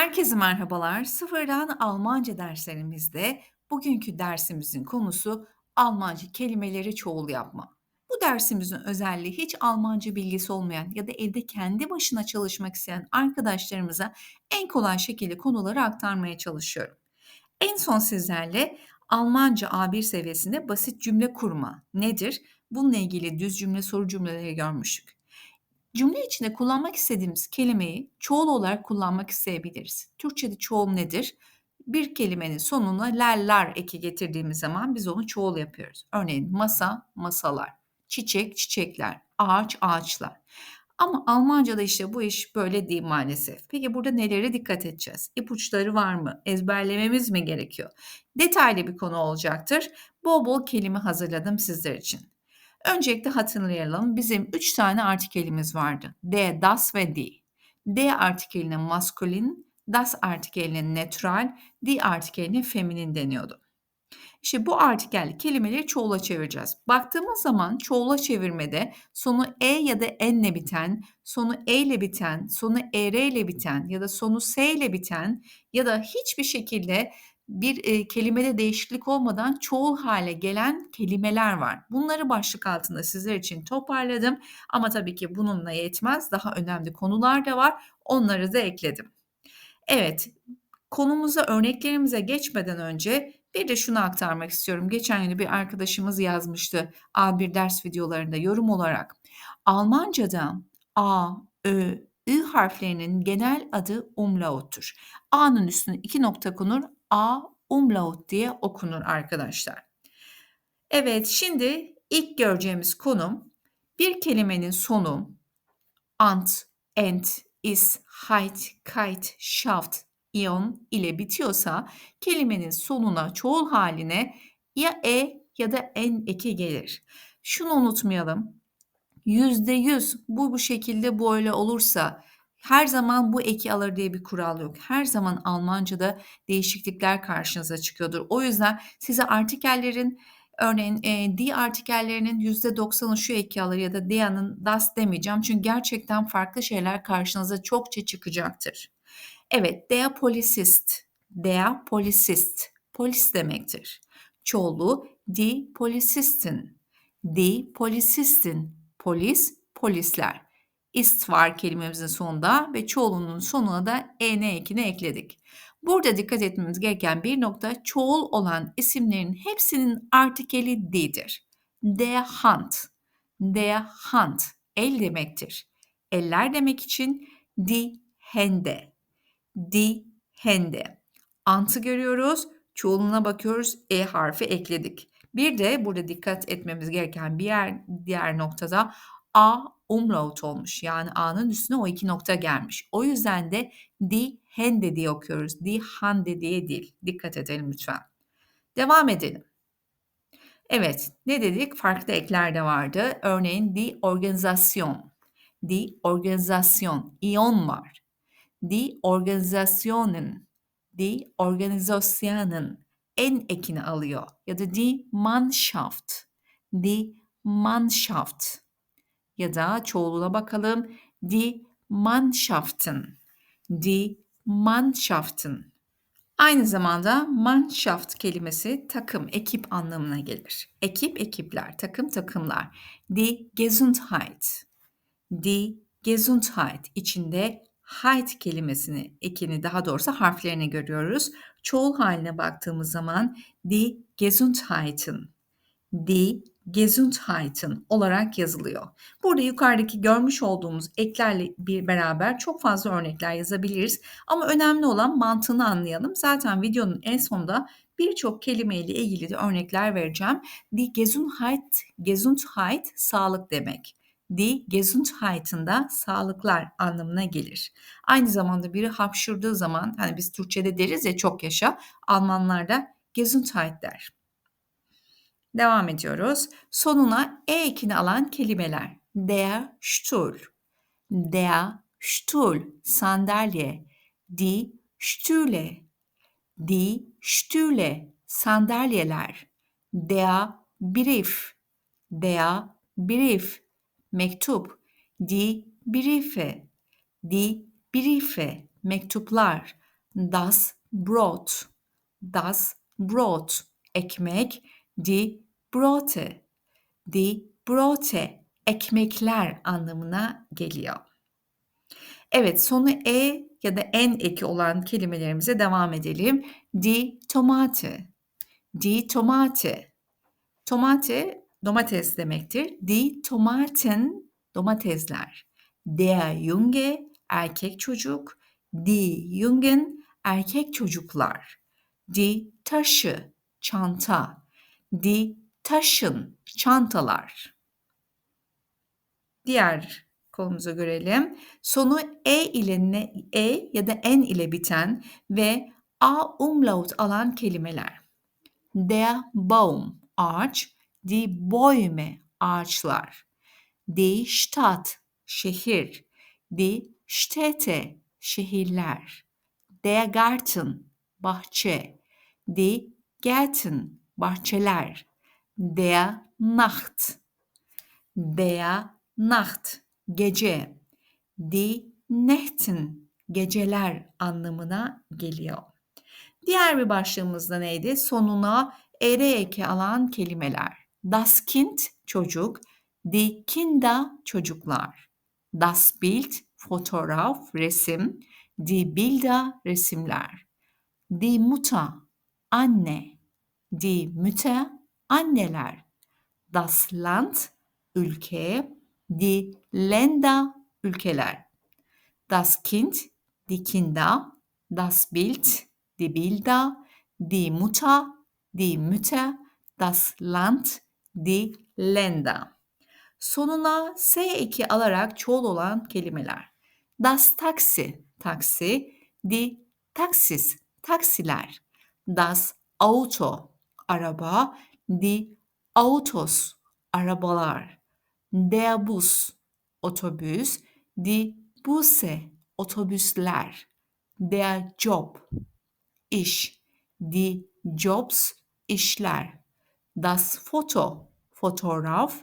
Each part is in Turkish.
Herkese merhabalar. Sıfırdan Almanca derslerimizde bugünkü dersimizin konusu Almanca kelimeleri çoğul yapma. Bu dersimizin özelliği hiç Almanca bilgisi olmayan ya da evde kendi başına çalışmak isteyen arkadaşlarımıza en kolay şekilde konuları aktarmaya çalışıyorum. En son sizlerle Almanca A1 seviyesinde basit cümle kurma nedir? Bununla ilgili düz cümle, soru cümleleri görmüştük. Cümle içinde kullanmak istediğimiz kelimeyi çoğul olarak kullanmak isteyebiliriz. Türkçede çoğul nedir? Bir kelimenin sonuna ler eki getirdiğimiz zaman biz onu çoğul yapıyoruz. Örneğin masa, masalar, çiçek, çiçekler, ağaç, ağaçlar. Ama Almanca'da işte bu iş böyle değil maalesef. Peki burada nelere dikkat edeceğiz? İpuçları var mı? Ezberlememiz mi gerekiyor? Detaylı bir konu olacaktır. Bol bol kelime hazırladım sizler için. Öncelikle hatırlayalım. Bizim üç tane artikelimiz vardı. De, das ve die. De artikeline maskulin, das artikeline netral, die artikeline feminin deniyordu. İşte bu artikel kelimeleri çoğula çevireceğiz. Baktığımız zaman çoğula çevirmede sonu e ya da n'le biten, sonu e ile biten, sonu er ile biten ya da sonu s ile biten ya da hiçbir şekilde bir e, kelimede değişiklik olmadan çoğul hale gelen kelimeler var. Bunları başlık altında sizler için toparladım ama tabii ki bununla yetmez. Daha önemli konular da var. Onları da ekledim. Evet, konumuza, örneklerimize geçmeden önce bir de şunu aktarmak istiyorum. Geçen gün bir arkadaşımız yazmıştı A1 ders videolarında yorum olarak. Almanca'da A, Ö, Ü harflerinin genel adı umlauttur. A'nın üstüne iki nokta konur, A umlaut diye okunur arkadaşlar. Evet, şimdi ilk göreceğimiz konum bir kelimenin sonu ant, ent, is, heit, kite, schaft, ion ile bitiyorsa kelimenin sonuna çoğul haline ya e ya da en eki gelir. Şunu unutmayalım. Yüzde yüz bu bu şekilde böyle olursa her zaman bu eki alır diye bir kural yok. Her zaman Almanca'da değişiklikler karşınıza çıkıyordur. O yüzden size artikellerin örneğin e, di artikellerinin %90'ı şu eki alır ya da dia'nın das demeyeceğim. Çünkü gerçekten farklı şeyler karşınıza çokça çıkacaktır. Evet, der Polizist, der Polizist, polis demektir. Çoğulu die Polizisten, die Polizisten, polis, polisler. İst var kelimemizin sonunda ve çoğulunun sonuna da en ekini ekledik. Burada dikkat etmemiz gereken bir nokta çoğul olan isimlerin hepsinin artikeli di'dir. Der Hand, der Hand, el demektir. Eller demek için die Hände, die Hände. Ant'ı görüyoruz, çoğuluna bakıyoruz, e harfi ekledik. Bir de burada dikkat etmemiz gereken bir yer, diğer noktada A umlaut olmuş. Yani A'nın üstüne o iki nokta gelmiş. O yüzden de die Hände diye okuyoruz. Die Hande diye değil. Dikkat edelim lütfen. Devam edelim. Evet, ne dedik? Farklı ekler de vardı. Örneğin die Organisation. Die Organisation. İon var. Die Organisationen. Die Organisationen. En ekini alıyor. Ya da die Mannschaft. Die Mannschaft ya da çoğuluna bakalım. Die Mannschaften. Die Mannschaften. Aynı zamanda Mannschaft kelimesi takım, ekip anlamına gelir. Ekip, ekipler, takım, takımlar. Die Gesundheit. Die Gesundheit içinde Heit kelimesini, ekini daha doğrusu harflerini görüyoruz. Çoğul haline baktığımız zaman die Gesundheiten, die Gesundheiten olarak yazılıyor. Burada yukarıdaki görmüş olduğumuz eklerle bir beraber çok fazla örnekler yazabiliriz. Ama önemli olan mantığını anlayalım. Zaten videonun en sonunda birçok kelimeyle ilgili de örnekler vereceğim. Die Gesundheit, Gesundheit sağlık demek. Die Gesundheit'ın da sağlıklar anlamına gelir. Aynı zamanda biri hapşırdığı zaman hani biz Türkçe'de deriz ya çok yaşa, Almanlar da Gesundheit der. Devam ediyoruz. Sonuna e ekini alan kelimeler. Der Stuhl, der Stuhl, sandalye, die Stühle, die Stühle, sandalyeler, der Brief, der Brief, mektup, die Briefe, die Briefe, mektuplar, das Brot, das Brot, ekmek, die Brote, die Brote, ekmekler anlamına geliyor. Evet, sonu e ya da en eki olan kelimelerimize devam edelim. Die Tomate, die Tomate. Tomate domates demektir. Die Tomaten domatesler. Der Junge erkek çocuk. Die Jungen erkek çocuklar. Die Tasche çanta. Die Taschen çantalar. Diğer konumuza görelim. Sonu e ile ne, e ya da n ile biten ve a umlaut alan kelimeler. Der Baum ağaç, die Bäume ağaçlar. Die Stadt şehir, die Städte şehirler. Der Garten bahçe, die Gärten bahçeler. Der Nacht, der Nacht gece, die Nächten geceler anlamına geliyor. Diğer bir başlığımız da neydi? Sonuna ere eke alan kelimeler. Das Kind çocuk, die Kinder çocuklar. Das Bild fotoğraf, resim, die Bilder resimler. Die Mutter anne, die Mütter anneler. Das Land ülke, die Länder ülkeler. Das Kind die Kinder, das Bild die Bilder, die Mutter die Mütter, das Land die Länder. Sonuna S eki alarak çoğul olan kelimeler. Das Taxi, taksi, die Taxis, taksiler. Das Auto, araba, die Autos, arabalar. Der Bus, otobüs, die Busse, otobüsler. Der Job, iş, die Jobs, işler. Das Foto, fotoğraf,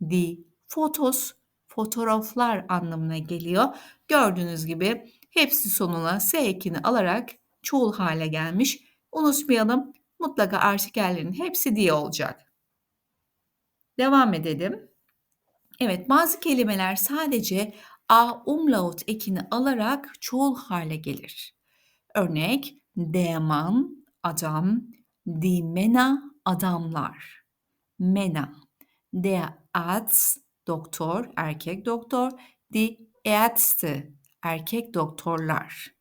die Fotos, fotoğraflar anlamına geliyor. Gördüğünüz gibi hepsi sonuna S ekini alarak çoğul hale gelmiş. Unutmayalım mutlaka artikellerin hepsi diye olacak. Devam edelim. Evet bazı kelimeler sadece a umlaut ekini alarak çoğul hale gelir. Örnek der Mann adam, Männer adamlar. Männer. Der Arzt doktor, erkek doktor, die Ärzte erkek doktorlar.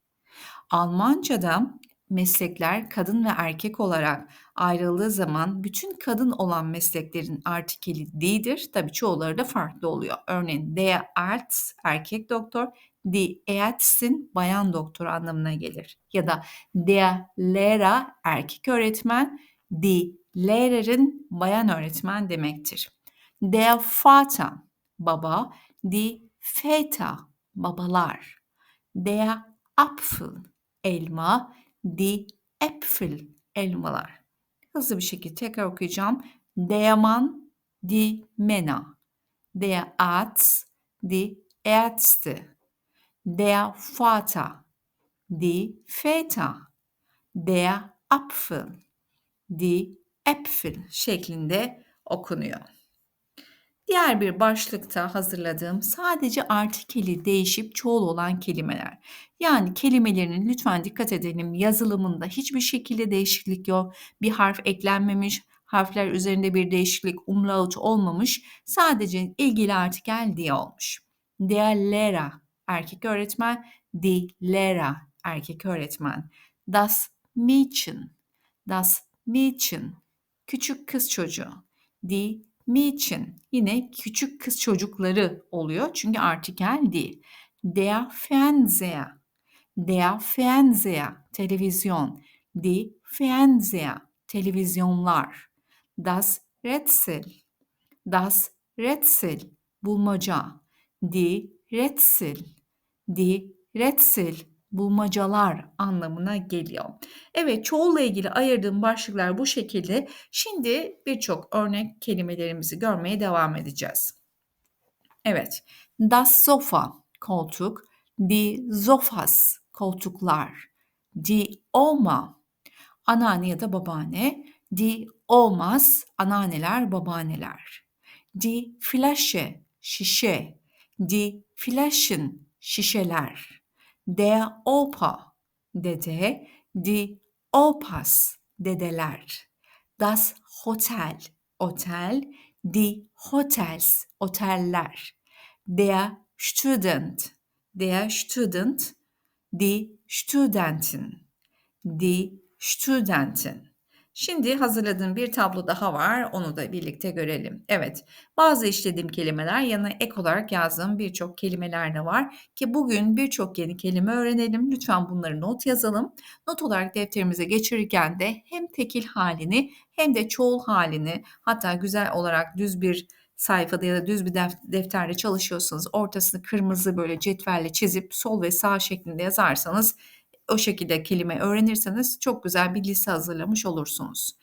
Almanca'da meslekler kadın ve erkek olarak ayrıldığı zaman bütün kadın olan mesleklerin artikeli die'dir. Tabii çoğuları da farklı oluyor. Örneğin der Arzt erkek doktor, die Ärztin bayan doktor anlamına gelir. Ya da der Lehrer erkek öğretmen, die Lehrerin bayan öğretmen demektir. Der Vater baba, die Väter babalar. Der Apfel elma, die Äpfel elmalar. Hızlı bir şekilde tekrar okuyacağım. Der Mann, die Männer. Der Arzt, die Ärzte. Der Vater, die Väter. Der Apfel, die Äpfel şeklinde okunuyor. Diğer bir başlıkta hazırladığım sadece artikeli değişip çoğul olan kelimeler. Yani kelimelerinin lütfen dikkat edelim yazılımında hiçbir şekilde değişiklik yok. Bir harf eklenmemiş, harfler üzerinde bir değişiklik, umlaut olmamış. Sadece ilgili artikel diye olmuş. Lehrer erkek öğretmen, die Lehrer erkek öğretmen. Das Mädchen, das Mädchen küçük kız çocuğu. Die Mädchen yine küçük kız çocukları oluyor. Çünkü artikel değil. Der Fernseher, der Fernseher televizyon, die Fernseher televizyonlar. Das Rätsel, das Rätsel. Bulmaca, die Rätsel, die Rätsel bulmacalar anlamına geliyor. Evet çoğulla ilgili ayırdığım başlıklar bu şekilde. Şimdi birçok örnek kelimelerimizi görmeye devam edeceğiz. Evet. Das Sofa koltuk, die Sofas koltuklar, die Oma, anneanne ya da babaanne. Die Omas, anneanneler, babaanneler. Die Flasche, şişe. Die Flaschen, şişeler. Der Opa, dede. Die Opas, dedeler. Das Hotel, otel. Die Hotels, oteller. Der Student, der Student. Die Studenten, die Studenten. Şimdi hazırladığım bir tablo daha var. Onu da birlikte görelim. Evet, bazı işlediğim kelimeler yanına ek olarak yazdığım birçok kelimeler de var ki bugün birçok yeni kelime öğrenelim. Lütfen bunları not yazalım. Not olarak defterimize geçirirken de hem tekil halini hem de çoğul halini hatta güzel olarak düz bir sayfada ya da düz bir defterde çalışıyorsanız ortasını kırmızı böyle cetvelle çizip sol ve sağ şeklinde yazarsanız o şekilde kelime öğrenirseniz çok güzel bir liste hazırlamış olursunuz.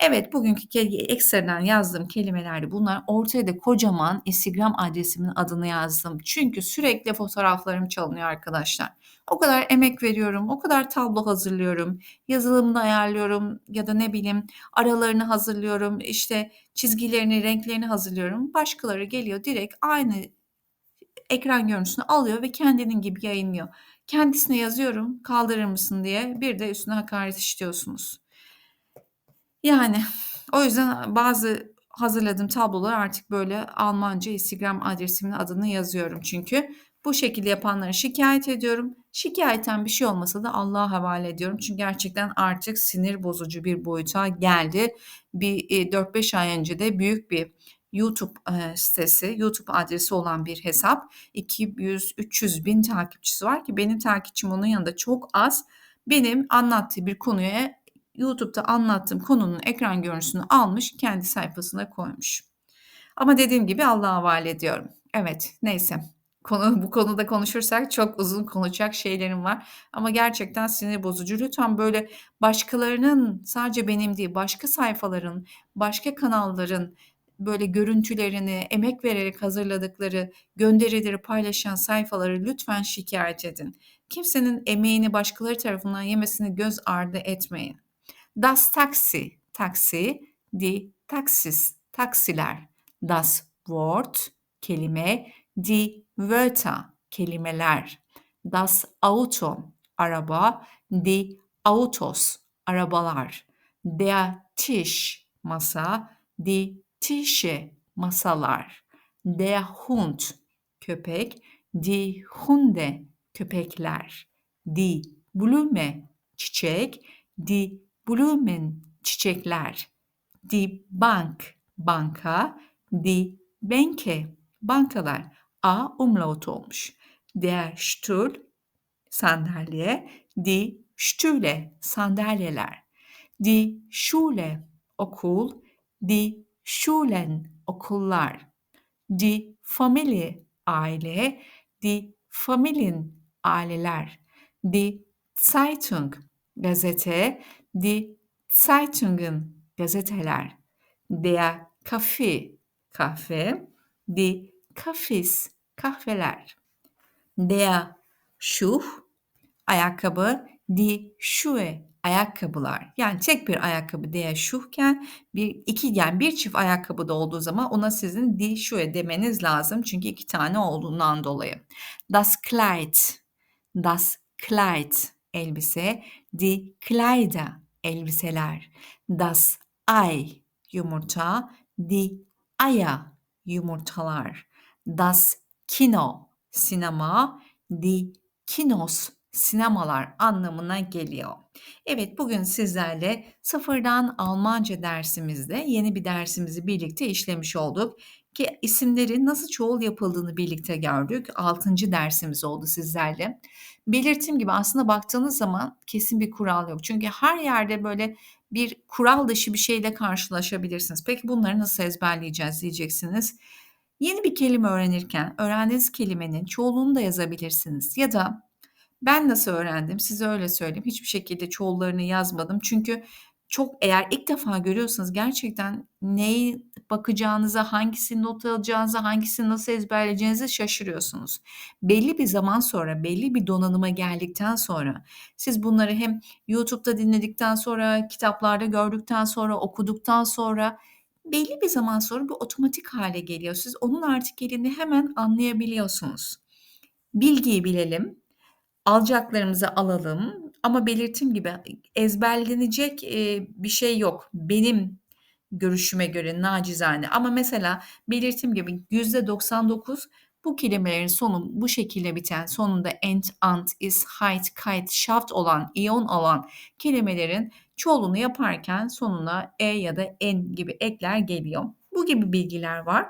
Evet bugünkü ekstradan yazdığım kelimelerdi bunlar. Ortaya da kocaman Instagram adresimin adını yazdım. Çünkü sürekli fotoğraflarım çalınıyor arkadaşlar. O kadar emek veriyorum, o kadar tablo hazırlıyorum, yazılımını ayarlıyorum ya da ne bileyim aralarını hazırlıyorum, işte çizgilerini, renklerini hazırlıyorum. Başkaları geliyor direkt aynı ekran görüntüsünü alıyor ve kendinin gibi yayınlıyor. Kendisine yazıyorum kaldırır mısın diye bir de üstüne hakaret işliyorsunuz. Yani o yüzden bazı hazırladığım tablolar artık böyle Almanca Instagram adresimin adını yazıyorum çünkü. Bu şekilde yapanlara şikayet ediyorum. Şikayeten bir şey olmasa da Allah'a havale ediyorum. Çünkü gerçekten artık sinir bozucu bir boyuta geldi. Bir 4-5 ay önce de büyük bir YouTube e, sitesi, YouTube adresi olan bir hesap. 200-300 bin takipçisi var ki benim takipçim onun yanında çok az. Benim anlattığı bir konuya YouTube'da anlattığım konunun ekran görüntüsünü almış kendi sayfasına koymuş. Ama dediğim gibi Allah'a havale ediyorum. Evet neyse konu bu konuda konuşursak çok uzun konuşacak şeylerim var. Ama gerçekten sinir bozucu. Lütfen böyle başkalarının sadece benim değil başka sayfaların, başka kanalların böyle görüntülerini emek vererek hazırladıkları gönderileri paylaşan sayfaları lütfen şikayet edin. Kimsenin emeğini başkaları tarafından yemesini göz ardı etmeyin. Das Taxi, taksi, die Taxis, taksiler. Das Wort, kelime, die Wörter, kelimeler. Das Auto, araba, die Autos, arabalar. Der Tisch, masa, die Tische, masalar. Der Hund, köpek. Die Hunde, köpekler. Die Blume, çiçek. Die Blumen, çiçekler. Die Bank, banka. Die Bänke, bankalar. A umlaut olmuş. Der Stuhl, sandalye. Die Stühle, sandalyeler. Die Schule, okul. Die Schulen, okullar. Die Familie, aile. Die Familien, aileler. Die Zeitung, gazete. Die Zeitungen, gazeteler. Der Kaffee, kahve. Die Kaffees, kahveler. Der Schuh, ayakkabı. Die Schuhe, ayakkabılar. Yani tek bir ayakkabı diye şuhken bir iki yani bir çift ayakkabı da olduğu zaman ona sizin die Schuhe demeniz lazım. Çünkü iki tane olduğundan dolayı. Das Kleid, das Kleid elbise, die Kleider elbiseler. Das Ei yumurta, die Eier yumurtalar. Das Kino sinema, die Kinos sinemalar anlamına geliyor. Evet bugün sizlerle sıfırdan Almanca dersimizde yeni bir dersimizi birlikte işlemiş olduk. Ki isimlerin nasıl çoğul yapıldığını birlikte gördük. Altıncı dersimiz oldu sizlerle. Belirttiğim gibi aslında baktığınız zaman kesin bir kural yok. Çünkü her yerde böyle bir kural dışı bir şeyle karşılaşabilirsiniz. Peki bunları nasıl ezberleyeceğiz diyeceksiniz. Yeni bir kelime öğrenirken öğrendiğiniz kelimenin çoğulunu da yazabilirsiniz. Ya da ben nasıl öğrendim? Size öyle söyleyeyim. Hiçbir şekilde çoğullarını yazmadım. Çünkü çok eğer ilk defa görüyorsanız gerçekten neye bakacağınıza, hangisini not alacağınıza, hangisini nasıl ezberleyeceğinize şaşırıyorsunuz. Belli bir zaman sonra, belli bir donanıma geldikten sonra siz bunları hem YouTube'da dinledikten sonra, kitaplarda gördükten sonra, okuduktan sonra belli bir zaman sonra bu otomatik hale geliyor. Siz onun artikelini hemen anlayabiliyorsunuz. Bilgiyi bilelim, alacaklarımızı alalım ama belirttiğim gibi ezberlenecek, eee, bir şey yok benim görüşüme göre nacizane ama mesela belirttiğim gibi %99 bu kelimelerin sonu bu şekilde biten, sonunda ent, ant, is, height, kite, shaft olan, iyon olan kelimelerin çoğulunu yaparken sonuna e ya da en gibi ekler geliyor. Bu gibi bilgiler var.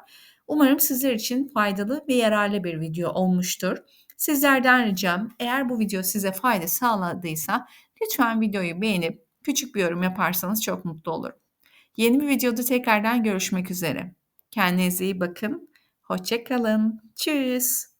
Umarım sizler için faydalı ve yararlı bir video olmuştur. Sizlerden ricam eğer bu video size fayda sağladıysa lütfen videoyu beğenip küçük bir yorum yaparsanız çok mutlu olurum. Yeni bir videoda tekrardan görüşmek üzere. Kendinize iyi bakın. Hoşça kalın. Tschüss.